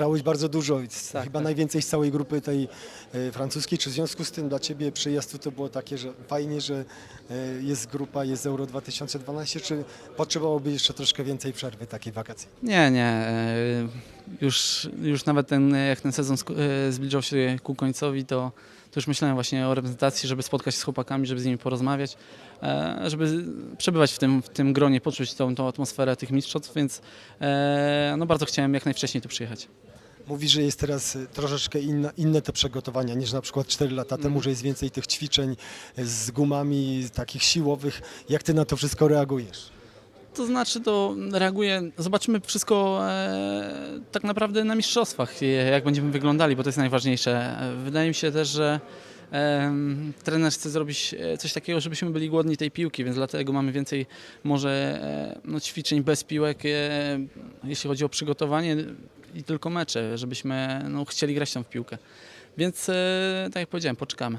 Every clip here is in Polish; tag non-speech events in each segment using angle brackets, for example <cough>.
grałeś bardzo dużo, z- Tak, chyba tak. najwięcej z całej grupy tej e, francuskiej. Czy w związku z tym dla Ciebie przyjazd tu to było takie, że fajnie, że e, jest grupa, jest Euro 2012, czy potrzebowałoby jeszcze troszkę więcej przerwy takiej wakacji? Nie, nie. e, Już, już nawet ten, jak ten sezon zbliżał się ku końcowi, to, to już myślałem właśnie o reprezentacji, żeby spotkać się z chłopakami, żeby z nimi porozmawiać, żeby przebywać w tym, w tym gronie, poczuć tą, tą atmosferę tych mistrzostw, więc no bardzo chciałem jak najwcześniej tu przyjechać. Mówisz, że jest teraz e, troszeczkę inna, inne te przygotowania niż na przykład 4 lata temu, że jest więcej tych ćwiczeń e, z gumami takich siłowych. Jak Ty na to wszystko reagujesz? To znaczy, to reaguje, zobaczymy wszystko e, tak naprawdę na mistrzostwach, jak będziemy wyglądali, bo to jest najważniejsze. E, Wydaje mi się też, że e, trener chce zrobić e, coś takiego, żebyśmy byli głodni tej piłki, więc dlatego mamy więcej może e, no, ćwiczeń bez piłek, e, jeśli chodzi o przygotowanie i tylko mecze, żebyśmy no, chcieli grać tam w piłkę. Więc e, tak jak powiedziałem, poczekamy.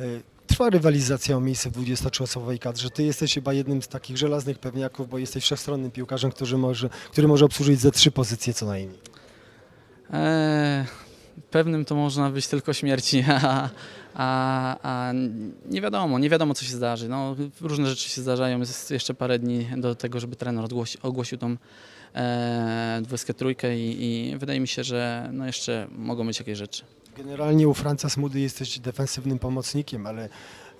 E, Trwa rywalizacja o miejsce w 23-osobowej kadrze. Ty jesteś chyba jednym z takich żelaznych pewniaków, bo jesteś wszechstronnym piłkarzem, który może, który może obsłużyć ze trzy pozycje co najmniej. Eee, pewnym to można być tylko śmierci, <laughs> a, a, nie wiadomo, nie wiadomo co się zdarzy. No, różne rzeczy się zdarzają, jest jeszcze parę dni do tego, żeby trener ogłosi, ogłosił tą e, 23 i, i wydaje mi się, że no jeszcze mogą być jakieś rzeczy. Generalnie u Franca Smudy jesteś defensywnym pomocnikiem, ale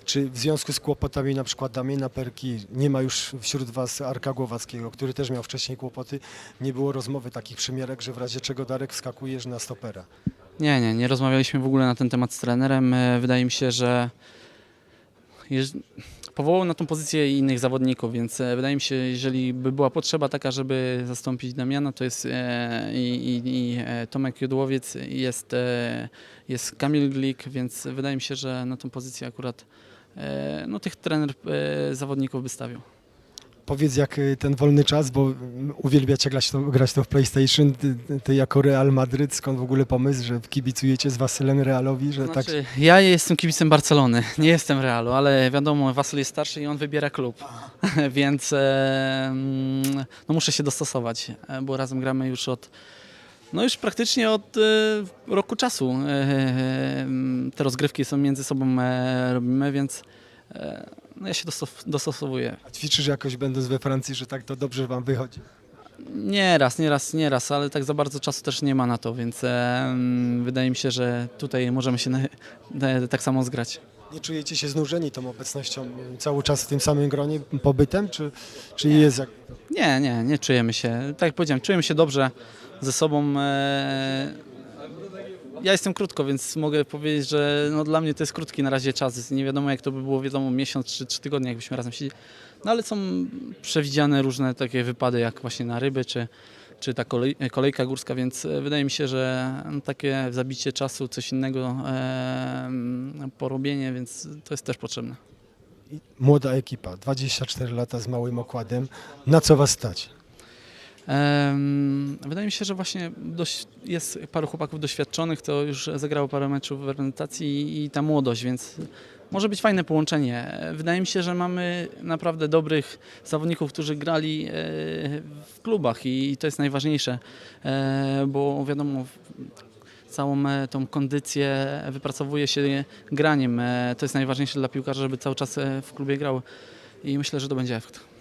czy w związku z kłopotami na przykład Damiena Perki nie ma już wśród Was Arka Głowackiego, który też miał wcześniej kłopoty, nie było rozmowy takich przymierek, że w razie czego Darek wskakujesz na stopera? Nie, nie, nie rozmawialiśmy w ogóle na ten temat z trenerem. E, Wydaje mi się, że powołał na tą pozycję innych zawodników, więc e, wydaje mi się, jeżeli by była potrzeba taka, żeby zastąpić Damiana, to jest e, i, i, Tomek Jodłowiec, jest, jest Kamil Glik, więc wydaje mi się, że na tą pozycję akurat no, tych trener zawodników by stawił. Powiedz jak y, ten wolny czas, bo mm, uwielbiacie grać to, grać to w PlayStation, ty, ty jako Real Madryt, skąd w ogóle pomysł, że kibicujecie z Wasylem Realowi, że tak... Znaczy, ja jestem kibicem Barcelony, <laughs> nie jestem Realu, ale wiadomo, Wasyl jest starszy i on wybiera klub, <laughs> więc e, mm, no muszę się dostosować, e, bo razem gramy już od, no już praktycznie od e, roku czasu. E, e, mm, te rozgrywki są między sobą e, robimy, więc e, no ja się dostof- dostosowuję. A ćwiczysz jakoś będąc we Francji, że tak to dobrze Wam wychodzi? Nie raz, nie raz, nie raz, ale tak za bardzo czasu też nie ma na to, więc wydaje mi się, że tutaj możemy się na, na, tak samo zgrać. Nie czujecie się znużeni tą obecnością cały czas w tym samym gronie, pobytem, czy, czy jest jak... Nie, nie, nie czujemy się. Tak jak powiedziałem, czujemy się dobrze ze sobą. e, Ja jestem krótko, więc mogę powiedzieć, że no dla mnie to jest krótki na razie czas. Nie wiadomo jak to by było, wiadomo, miesiąc czy trzy tygodnie, jakbyśmy razem siedzieli. No ale są przewidziane różne takie wypady, jak właśnie na ryby, czy, czy ta kolej, kolejka górska, więc e, wydaje mi się, że no, takie zabicie czasu, coś innego, e, porobienie, więc to jest też potrzebne. Młoda ekipa, 24 lata z małym okładem, na co Was stać? Wydaje mi się, że właśnie dość, jest paru chłopaków doświadczonych, to już zagrało parę meczów w reprezentacji i ta młodość, więc może być fajne połączenie. Wydaje mi się, że mamy naprawdę dobrych zawodników, którzy grali e, w klubach i to jest najważniejsze, e, bo wiadomo, całą e, tą kondycję wypracowuje się graniem. To jest najważniejsze dla piłkarza, żeby cały czas w klubie grał i myślę, że to będzie efekt.